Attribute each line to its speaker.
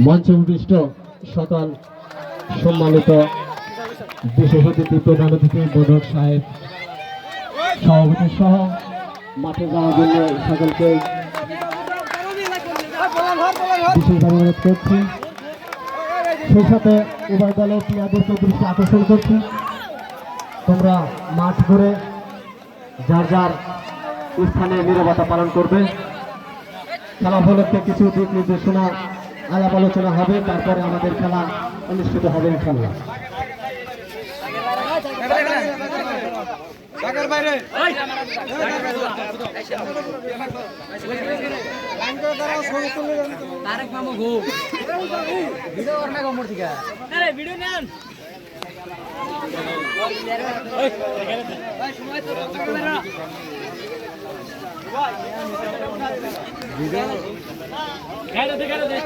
Speaker 1: মঞ্চে উপবিষ্ট সকল সম্মানিত বিশেষ অতিথি প্রধান অতিথি বোধক সাহেব, সভাপতি সহ মাঠে যাওয়ার জন্য সকলকে বিশেষভাবে অনুরোধ করছি। সেই সাথে উভয় দলের প্লেয়ারদেরকে দৃষ্টি আকর্ষণ করছি। তোমরা মাঠ ঘুরে যার যার স্থানে নিরবতা পালন করবে। খেলা উপলক্ষে কিছু দিক নির্দেশনা আলাপ আলোচনা হবে তারপরে আমাদের খেলা অনুষ্ঠিত হবে ইনশাল্লাহ
Speaker 2: তারেক দে।